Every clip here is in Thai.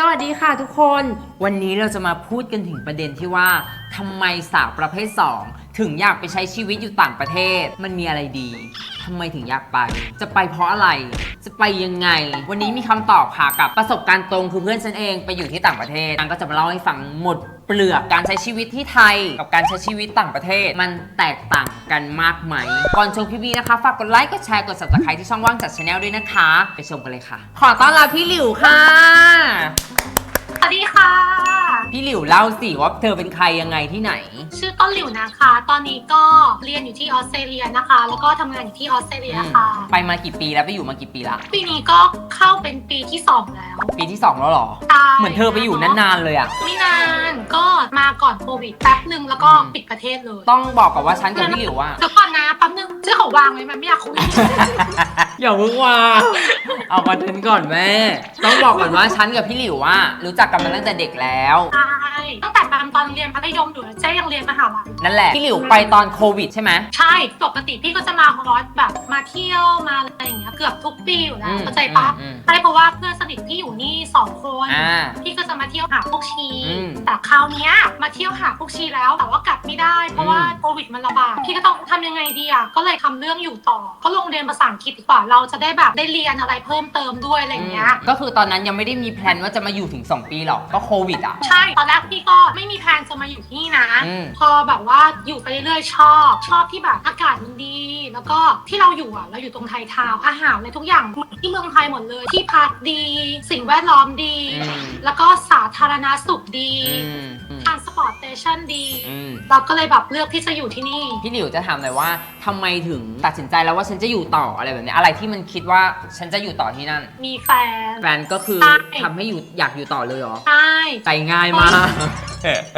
สวัสดีค่ะทุกคน วันนี้เราจะมาพูดกันถึงประเด็นที่ว่าทำไมสาวประเภท 2 ถึงอยากไปใช้ชีวิตอยู่ต่างประเทศ มันมีอะไรดีทำไมถึงอยากไป จะไปเพราะอะไร จะไปยังไง วันนี้มีคำตอบค่ะกับประสบการณ์ตรงคือเพื่อนฉันเองไปอยู่ที่ต่างประเทศนางก็จะมาเล่าให้ฟังหมดเปลือกการใช้ชีวิตที่ไทยกับการใช้ชีวิตต่างประเทศ มันแตกต่างกันมากไหม ก่อนชมคลิปนี้นะคะ ฝากกดไลค์กดแชร์กด subscribe ที่ช่องว่างจัดชาแนลด้วยนะคะ ไปชมกันเลยค่ะ ขอต้อนรับพี่หลิวค่ะ วัสดีค่ะ พี่หลิวเล่าสิว่าเธอเป็นใครยังไงที่ไหน ชื่อต้นหลิวนะคะ ตอนนี้ก็เรียนอยู่ที่ออสเตรเลียนะคะ แล้วก็ทำงานอยู่ที่ออสเตรเลียค่ะ ไปมากี่ปีแล้วไปอยู่มากี่ปีละปีนี้ก็เข้าเป็นปีที่สองแล้วปีที่2แล้วเหรอใช่เหมือนเธอไปอยู่นานๆเลยอะไม่นานก็มาก่อนโควิดแป๊บหนึ่งแล้วก็อืมปิดประเทศเลยต้องบอกกับว่าฉันกับพี่หลิวอะเดี๋ยวก่อนนะแป๊บหนึง เจ้าของวางไว้มันไม่อยากคุย อย่าเพิ่งว่า เอาคอนเทนต์ก่อนแม่ ต้องบอกก่อนว่าฉันกับพี่หลิวว่า รู้จักกันมาตั้งแต่เด็กแล้ว ใช่ตั้งแต่ตอนเรียนมัธยมอยู่เจ๊ยังเรียนมหาลัยนั่นแหละ พี่หลิวไปตอนโควิดใช่ไหม ใช่ปกติพี่ก็จะมาคอร์สแบบมาเที่ยวมาอะไรอย่างเงี้ยเกือบทุกปีอยู่แล้วอืมเข้าใจปะอืม ใช่เพราะว่าเพื่อนสนิทพี่อยู่นี่สองคน อ่า พี่ก็จะมาเที่ยวหาพวกชี อืมแต่คราวเนี้ยมาเที่ยวหาพวกชีแล้วแต่ว่ากลับไม่ได้ เพราะว่าอืม โควิดมันระบาด พี่ก็ต้องทำยังไงดีอะ ก็เลยทำเรื่องอยู่ต่อ ก็ลงเรียนภาษาอังกฤษดีกว่าเราจะได้แบบได้เรียนอะไรเพิ่มเติมด้วยอะไรเงี้ย ก็คือตอนนั้นยังไม่ได้มีแพลนว่าจะมาอยู่ถึง 2 ปีหรอกก็โควิดอะ ใช่ ตอนแรกพี่ก็ไม่มีแผนจะมาอยู่ที่นี่นะ อืม พอแบบว่าอยู่ไปเรื่อยๆชอบ ชอบที่แบบอากาศมันดี แล้วก็ที่เราอยู่อะเราอยู่ตรงไทยทาวน์อาหารอะไรทุกอย่างเหมือนที่เมืองไทยหมดเลย ที่พักดี สิ่งแวดล้อมดี อืม แล้วก็สาธารณสุขดี อืมอืม ทางสปอร์ตสเตชันดี อืม เราก็เลยแบบเลือกที่จะอยู่ที่นี่ พี่หลิวจะถามหน่อยว่าทำไมถึงตัดสินใจแล้วว่าฉันจะอยู่ต่ออะไรแบบนี้อะไรที่มันคิดว่าฉันจะอยู่ต่อที่นั่น มีแฟน แฟนก็คือใช่ ทำให้อยู่อยากอยู่ต่อเลยเหรอ ใช่ ใจง่ายมาก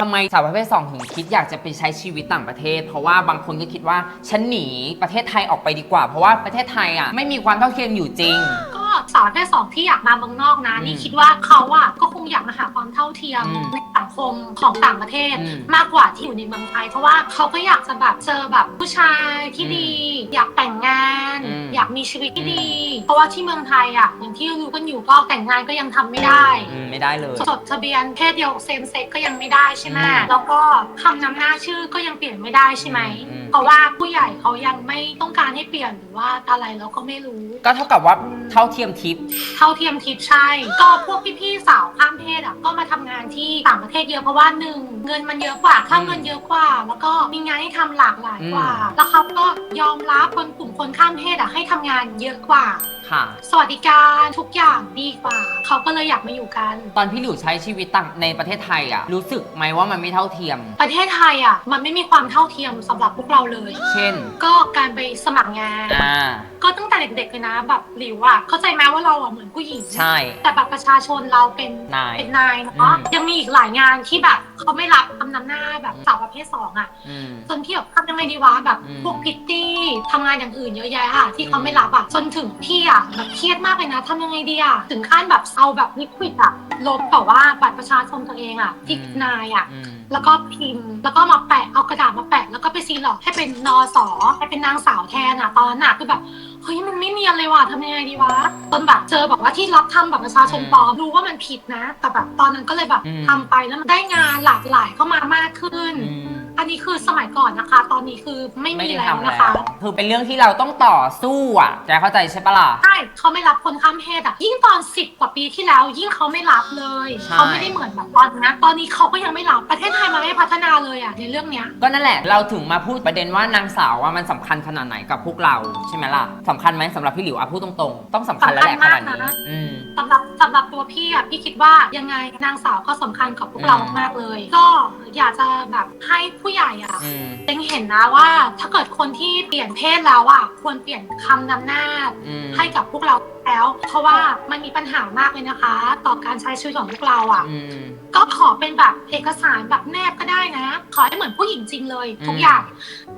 ทำไมสาวประเภทสองถึงคิดอยากจะไปใช้ชีวิตต่างประเทศ เพราะว่าบางคนก็คิดว่าฉันหนีประเทศไทยออกไปดีกว่า เพราะว่าประเทศไทยอะไม่มีความเท่าเทียมอยู่จริง ก็ สาวประเพศสองที่อยากมาเมืองนอกนะอืมนี่คิดว่าเขาอะก็คงอยากมาหาความเท่าเทียมอืมในสังคมของต่างประเทศ อืมมากกว่าที่อยู่ในเมืองไทย เพราะว่าเขาก็อยากจะแบบเจอแบบผู้ชายที่อืม ดี อยากแต่งงาน อืม อยากมีชีวิตที่อืมดี เพราะว่าที่เมืองไทยอะอย่างที่รู้กันอยู่ก็แต่งงานก็ยังทำไม่ได้ อืมไม่ได้เลย จดทะเบียนเพศเดียวเซมเซ็กก็ยังไม่ได้ใช่ไหมอืมแล้วก็คำนำหน้าชื่อก็ยังเปลี่ยนไม่ได้ใช่ไหม อืม เพราะว่าผู้ใหญ่เขายังไม่ต้องการให้เปลี่ยนหรือว่าอะไรเราก็ไม่รู้ ก็เท่ากับว่าเท่าเทียมทิพย์ เท่าเทียมทิพย์ใช่ ก็พวกพี่ๆสาวข้ามเพศอะก็มาทำงานที่ต่างประเทศเยอะเพราะว่าหนึ่ง เงินมันเยอะกว่าค่าเงินเยอะกว่า แล้วก็มีงานให้ทำหลากหลายกว่าแล้วเขาก็ยอมรับคนกลุ่มคนข้ามเพศอะให้ทำงานเยอะกว่า ค่ะ สวัสดิการทุกอย่างดีกว่า เขาก็เลยอยากมาอยู่กัน ตอนพี่หลิวใช้ชีวิตต่างในประเทศไทยอะรู้สึกไหมว่ามันไม่เท่าเทียม ประเทศไทยอะมันไม่มีความเท่าเทียมสำหรับพวกเราเลย เช่น ก็การไปสมัครงาน อ่า ก็ตั้งแต่เด็กๆเลยนะแบบหลิวอะเข้าใจไหมว่าเราอะเหมือนผู้หญิง ใช่ แต่แบบประชาชนเราเป็นนายเป็นนายอืเนาะมยังมีอีกหลายงานที่แบบเขาไม่รับคำนำหน้าแบบสาวประเภทสองอะอืม จนพี่แบบทำยังไงดีวะแบบอืมพวกพิตตี้ทำงานอย่างอื่นเยอะแยะค่ะที่เขาไม่รับอะจนถึงพี่อะแบบเครียดมากเลยนะทำยังไงดีอะถึงขั้นแบบเอาแบบลิควิดอะลบแต่ว่าบัตรประชาชนตัวเองอะที่นายอะอืมแล้วก็พิมพ์ แล้วก็มาแปะเอากระดาษมาแปะ แล้วก็ไปซีหลอกให้เป็นนอสอให้เป็นนางสาวแทนอะตอนนั้นอะคือแบบเฮ้ยมันไม่เนียนเลยว่ะทำยังไงดีวะจนแบบเจอแบบว่าที่รับทำแบบประชาชนปลอมรู้ว่ามันผิดนะ แต่แบบตอนนั้นก็เลยแบบอืมทำไปแล้วมันได้งานหลากหลายเข้ามามากขึ้น อืม อันนี้คือสมัยก่อนนะคะ ตอนนี้คือไม่ไม่มีได้แล้วทำนะแล้คะวคือเป็นเรื่องที่เราต้องต่อสู้อะแกเข้าใจใช่ปะล่ะ ใช่เขาไม่รับคนข้ามเพศอะยิ่งตอนสิบกว่าปีที่แล้ว ยิ่งเขาไม่รับเลย ใช่ เขาไม่ได้เหมือนแบบตอนนี้ตอนนี้เขาก็ยังไม่รับประเทศไทยมันไม่พัฒนาเลยอะในเรื่องเนี้ย ก็นั่นแหละเราถึงมาพูดประเด็นว่านางสาวว่ามันสำคัญขนาดไหนกับพวกเราใช่ไหมล่ะสำคัญไหมสำหรับพี่หลิวอะพูดตรงๆ ต้องสำคัญแล้วแหละขสำคัญนาดมากนี้นะ อืม สำหรับสำหรับตัวพี่อะพี่คิดว่ายังไงนางสาวก็สำคัญกับพวกเราอืม มากเลย ก็อยากจะแบบให้ผู้ใหญ่อะอืมเต็งเห็นนะว่า ถ้าเกิดคนที่เปลี่ยนเพศแล้วอะควรเปลี่ยนคำนำหน้า อืมให้กับพวกเราแล้ว เพราะว่ามันมีปัญหามากเลยนะคะ ต่อการใช้ชีวิตของพวกเราอะอืม ก็ขอเป็นแบบเอกสารแบบแนบก็ได้นะ ขอให้เหมือนผู้หญิงจริงเลย ทุกอืมอย่าง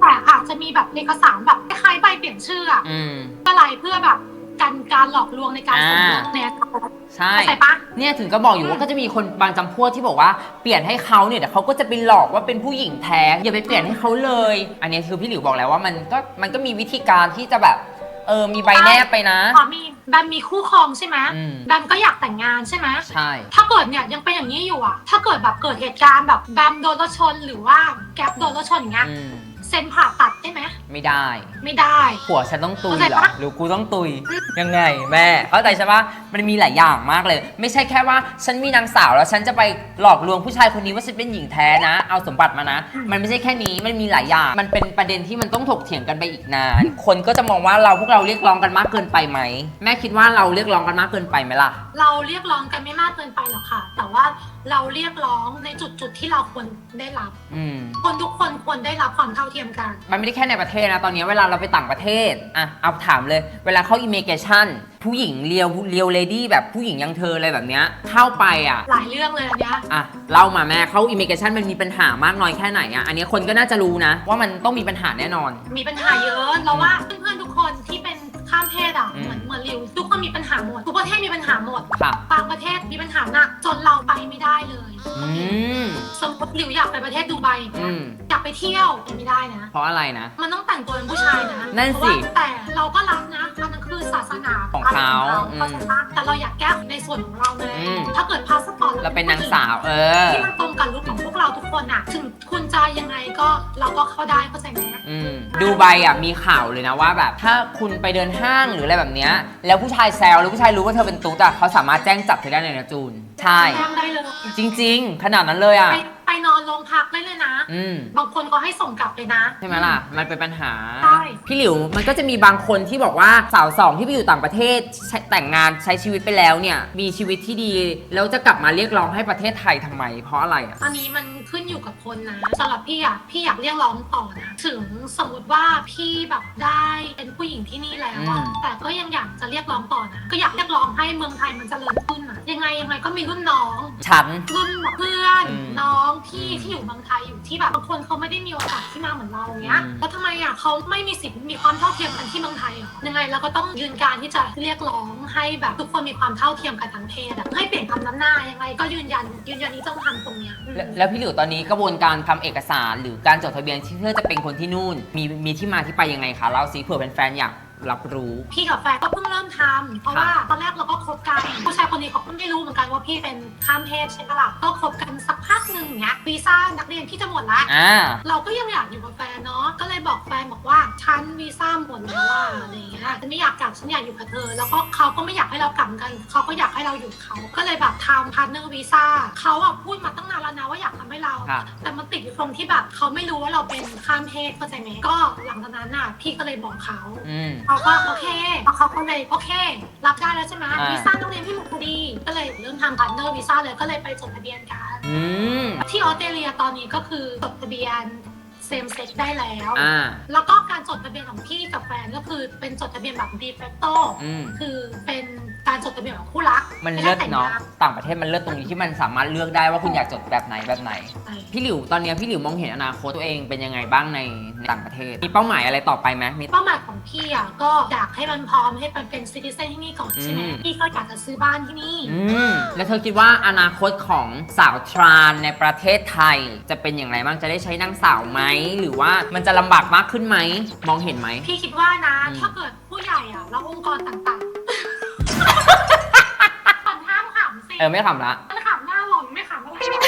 แต่อาจจะมีแบบเอกสารแบบคล้ายๆใบเปลี่ยนชื่ออะ อืม อะไรเพื่อแบบ กันการหลอกลวงในการสมรสอ่าในอนาคตใช่ เข้าใจปะ เนี่ยถึงก็บอกอยู่ว่าก็จะมีคนบางจำพวกที่บอกว่าเปลี่ยนให้เขาเนี่ยเดี๋ยวเขาก็จะไปหลอกว่าเป็นผู้หญิงแท้อย่าไปเปลี่ยนให้เขาเลย อันนี้คือพี่หลิวบอกแล้วว่ามันก็มันก็มีวิธีการที่จะแบบเออมีใบแนบไปนะ พอมีแบมมีคู่ครองใช่ไหมอืม แบมก็อยากแต่งงานใช่ไหมใช่ ถ้าเกิดเนี่ยยังเป็นอย่างนี้อยู่อะถ้าเกิดแบบเกิดเหตุการณ์แบบแบมโดนรถชนหรือว่าแก๊ปโดนรถชนอย่างเงี้ยอืม เซ็นผ่าตัดได้ไหมไม่ได้ ไม่ได้ ผัวฉันต้องตุยเข้าใจเหรอปะ หรือกูต้องตุย ยังไงแม่เข้าใจใช่ปะมันมีหลายอย่างมากเลย ไม่ใช่แค่ว่าฉันมีนางสาวแล้วฉันจะไปหลอกลวงผู้ชายคนนี้ว่าฉันเป็นหญิงแท้นะ เอาสมบัติมานะ มันไม่ใช่แค่นี้มันมีหลายอย่าง มันเป็นประเด็นที่มันต้องถกเถียงกันไปอีกนาน คนก็จะมองว่าเราพวกเราเรียกร้องกันมากเกินไปไหมแม่คิดว่าเราเรียกร้องกันมากเกินไปไหมล่ะ เราเรียกร้องกันไม่มากเกินไปหรอกค่ะ แต่ว่าเราเรียกร้องในจุดจุดๆที่เราควรได้รับ อืม คนทุกคนควรได้รับความเท่าเทียมกัน มันไม่ได้แค่ในประเทศนะ ตอนนี้เวลาเราไปต่างประเทศ อะ เอาถามเลย เวลาเข้าอิมเมกชันผู้หญิงเรียวเรียวเลดี้แบบผู้หญิงอยังเธออะไรแบบเนี้ยเข้าไปอะหลายเรื่องเลยอันเนี้ยอะเล่ามาแม่เข้าอิมเมกชันมันมีปัญหามากน้อยแค่ไหนอะอันนี้คนก็น่าจะรู้นะ ว่ามันต้องมีปัญหาแน่นอน มีปัญหาเยอะเราว่าเพื่อนๆทุกคนที่เป็นข้ามเพศอะอืมเหมือนเหมือนริวทุกคนมีปัญหาหมดทุกประเทศมีปัญหาหมดค่ะบางประเทศมีปัญหาหนักจนเราไปไม่ได้เลยอืมสมมติริวอยากไปประเทศดูไบอย่างอืเงี้ยมอยากไปเที่ยวไปไม่ได้นะ เพราะอะไรนะ มันต้องแต่งตัวเป็นผู้ชายนะนั่นสิเพราะว่าแต่เราก็รับนะอันนั้นคือศาสนาของเขาอะไรของเขาอืมเข้าใจปะแต่เราอยากแก้ในส่วนของเราไงอืม ถ้าเกิดพาสปอร์ตเราเป็นนางสาว เออ ที่มันตรงกับลุคของพวกเราทุกคนอะถึงคุณจะยังไงก็เราก็เข้าได้เข้าใจไหมอืมดูไบอะมีข่าวเลยนะว่าแบบถ้าคุณไปเดินห้างหรืออะไรแบบเนี้ยแล้วผู้ชายแซวหรือผู้ชายรู้ว่าเธอเป็นตุ๊ดอะเขาสามารถแจ้งจับเธอได้เลยนะจูน ใช่ แจ้งได้เลย จริง ๆ ขนาดนั้นเลยอะ ไปไปน อนโรงพักได้เลยนะ อืม บางคนก็ให้ส่งกลับเลยนะ ใช่ไหมล่ะ มันเป็นปัญหา ใช่ พี่หลิว มันก็จะมีบางคนที่บอกว่าสาวสองที่ไปอยู่ต่างประเทศใช้แต่งงานใช้ชีวิตไปแล้วเนี่ย มีชีวิตที่ดี แล้วจะกลับมาเรียกร้องให้ประเทศไทยทำไม เพราะอะไรอะ อันนี้มันขึ้นอยู่กับคนนะสำหรับพี่อะพี่อยากเรียกร้องต่อนะ ถึงสมมติว่าพี่แบบได้เป็นผู้หญิงที่นี่แล้วอะอืม แต่ก็ยังอยากจะเรียกร้องต่อนะ ก็อยากเรียกร้องให้เมืองไทยมันเจริญขึ้นอะยังไงยังไงก็มีรุ่นน้อง ฉัน รุ่นเพื่อน อืม น้องพี่ที่อยู่เมืองไทยอยู่ที่แบบบางคนเขาไม่ได้มีโอกาสที่มาเหมือนเราเนี้ยอืมแล้วทำไมอะเขาไม่มีสิทธิ์มีความเท่าเทียมกันที่เมืองไทยเหรอยังไงเราก็ต้องยืนการที่จะเรียกร้องให้แบบทุกคนมีความเท่าเทียมกันทั้งเพศอะให้เปลี่ยนคำน้ำหน้ายังไง ก็ยืนยันยืนยันนี้ต้องทำตรงเนี้ยอืมแล้วแล้วพี่หลิวตอนนี้กระบวนการทำเอกสารหรือการจดทะเบียนที่เพื่อจะเป็นคนที่นู่น มีมีที่มาที่ไปยังไงคะเล่าสิเผื่อเป็นแฟนๆอยาก รับรู้ พี่กับแฟนก็เพิ่งเริ่มทำเพราะว่าตอนแรกเราก็คบกันผู้ชายคนนี้เขาก็ไม่รู้เหมือนกันว่าพี่เป็นข้ามเพศใช่ปะล่ะก็คบกันสักพักหนึ่งเนี้ยวีซ่านักเรียนพี่จะหมดละอ่า เราก็ยังอยากอยู่กับแฟนเนาะก็เลยบอกแฟนบอกว่าฉันวีซ่าหมดแล้วว่าอะไรอย่างเงี้ยฉันไม่อยากกลับฉันอยากอยู่กับเธอ แล้วก็เขาก็ไม่อยากให้เรากลับกันเขาก็อยากให้เราอยู่กับเขาก็เลยแบบทำพาร์ทเนอร์วีซ่าเขาอะพูดมาตั้งนานแล้วนะว่าอยากทำให้เราค่ะแต่มันติดอยู่ตรงที่แบบเขาไม่รู้ว่าเราเป็นข้ามเพศเข้าใจไหมก็หลังจากนั้นน่ะพี่ก็เลยบอกเขา อืม เขาก็โอเคแล้วเขาก็เลยโอเค รับได้แล้วใช่ไหมอ่า วีซ่าต้องเรียนที่หมดพอดี ก็เลยเริ่มทำพาร์ทเนอร์วีซ่าเลยก็เลยไปจดทะเบียนกัน อืม ที่ออสเตรเลียตอนนี้ก็คือจดทะเบียนเซมเซ็กได้แล้ว อ่า แล้วก็การจดทะเบียนของพี่กับแฟนก็คือเป็นจดทะเบียนแบบดีเฟคโต อืม คือเป็นการจดทะเบียนของคู่รักมันไใช่เลิศแต่งเนาะงต่างประเทศมันเลิศตรงนี้ที่มันสามารถเลือกได้ว่าคุณอยากจดแบบไหนแบบไหนใช่พี่หลิวตอนเนี้ยพี่หลิวมองเห็นอนาคตตัวเองเป็นยังไงบ้างในในต่างประเทศ มีเป้าหมายอะไรต่อไปไหมมี เป้าหมายของพี่อะก็อยากให้มันพร้อมให้มันเป็นซิติเซนที่นี่ก่อนใช่ไหมอืม พี่ก็อยากจะซื้อบ้านที่นี่ อืมแล้วเธอคิดว่าอนาคตของสาวทรานในประเทศไทย จะเป็นอย่างไรบ้างจะได้ใช้นางสาวไหมหรือว่ามันจะลำบากมากขึ้นไหมมองเห็นไหม พี่คิดว่านะ อืม ถ้าเกิดผู้ใหญ่อะแล้วองค์กรต่างๆ เออไม่ขำละ มันขำหน้าหล่อนไม่ขำอะไรหรอก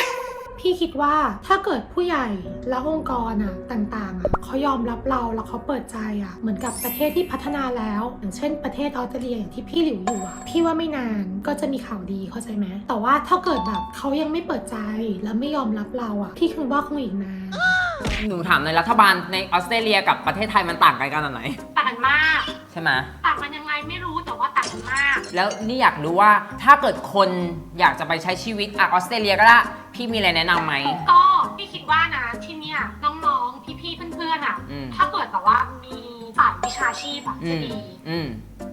พี่คิดว่าถ้าเกิดผู้ใหญ่และองค์กรอะต่างๆอะเขายอมรับเราแล้วเขาเปิดใจอะเหมือนกับประเทศที่พัฒนาแล้ว อย่างเช่นประเทศออสเตรเลียอย่างที่พี่หลิวอยู่อะพี่ว่าไม่นานก็จะมีข่าวดีเข้าใจไหมแต่ว่าถ้าเกิดแบบเขายังไม่เปิดใจแล้วไม่ยอมรับเราอะพี่คิดว่าคงอีกนาน หนูถามในอยรัฐบาลในออสเตรเลียกับประเทศไทยมันต่างกันขนาดไหนต่างกัน มากใช่ไหมต่างกันยังไงไม่รู้แต่ว่าต่างกันมาก แล้วนี่อยากรู้ว่าถ้าเกิดคนอยากจะไปใช้ชีวิตอะออสเตรเลียก็ได้พี่มีอะไรแนะนำไหม ก็พี่คิดว่านะที่เนี่ยน้องๆพี่ๆเพื่อนๆอะ อืม ถ้าเกิดแบบว่ามีสายวิชาชีพอะอืจะมดีอืม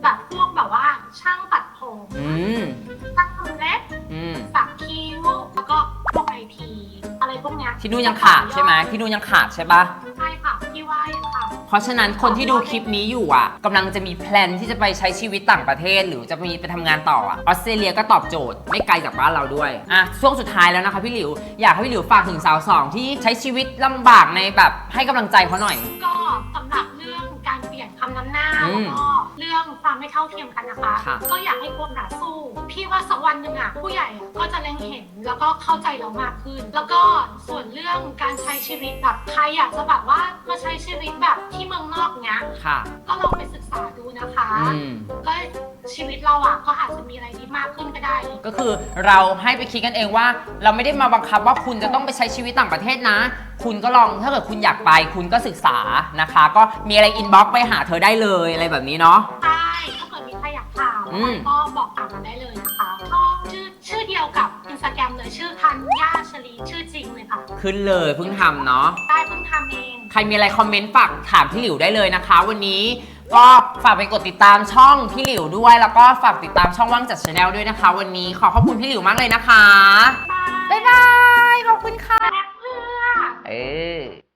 แบบพวกแบบว่าช่างตัดผมอืมช่างทำเล็บอืมสักคิ้วแล้วก็พวกไอทีอะไรพวกเนี้ยที่นู่นยังขาดใช่ไหมที่นู่นยังขาดใช่ปะใช่ค่ะพี่ว่ายังค่ะ เพราะฉะนั้นคนที่ดูคลิปนี้อยู่อะกำลังจะมีแพลนที่จะไปใช้ชีวิตต่างประเทศ หรือจะมีไปทำงานต่ออะออสเตรเลียก็ตอบโจทย์ไม่ไกลจากบ้านเราด้วยอะช่วงสุดท้ายแล้วนะคะพี่หลิว อยากให้พี่หลิวฝากถึงสาวสองที่ใช้ชีวิตลำบากในแบบให้กำลังใจเขาหน่อย ก็สำหรับ การเปลี่ยนคำนำหน้าอืมแล้วก็เรื่องความไม่เท่าเทียมกันนะคะ ค่ะ ก็อยากให้คนหาสู้ พี่ว่าสักวันหนึ่งอะผู้ใหญ่อะก็จะเล็งเห็นแล้วก็เข้าใจเรามากขึ้น แล้วก็ส่วนเรื่องการใช้ชีวิตแบบใครอยากจะแบบว่ามาใช้ชีวิตแบบที่เมืองนอกเนี้ย ค่ะ ก็ลองไปศึกษาดูนะคะ อืม ก็ชีวิตเราอะก็อาจจะมีอะไรดีมากขึ้นก็ได้ ก็คือเราให้ไปคิดกันเองว่า เราไม่ได้มาบังคับว่าคุณจะต้องไปใช้ชีวิตต่างประเทศนะ คุณก็ลองถ้าเกิดคุณอยากไป คุณก็ศึกษานะคะ ก็มีอะไรอินบ็อกไปหาเธอได้เลยอะไรแบบนี้เนาะ ใช่ถ้าเกิดมีใครอยากถามอืม ก็บอกตามมาได้เลยนะคะก็ชื่อชื่อเดียวกับอินสตาแกรมเลยชื่อธัญญาชลีชื่อจริงเลยค่ะขึ้นเลยเพิ่งทำเนาะ ได้เพิ่งทำเองใครมีอะไรคอมเมนต์ฝากถามพี่หลิวได้เลยนะคะ วันนี้ก็ฝากไปกดติดตามช่องพี่หลิวด้วย แล้วก็ฝากติดตามช่องว่างจัดชาแนลด้วยนะคะ วันนี้ขอขอบคุณพี่หลิวมากเลยนะคะ บายบ๊ายบาย ขอบคุณค่ะแม่เ哎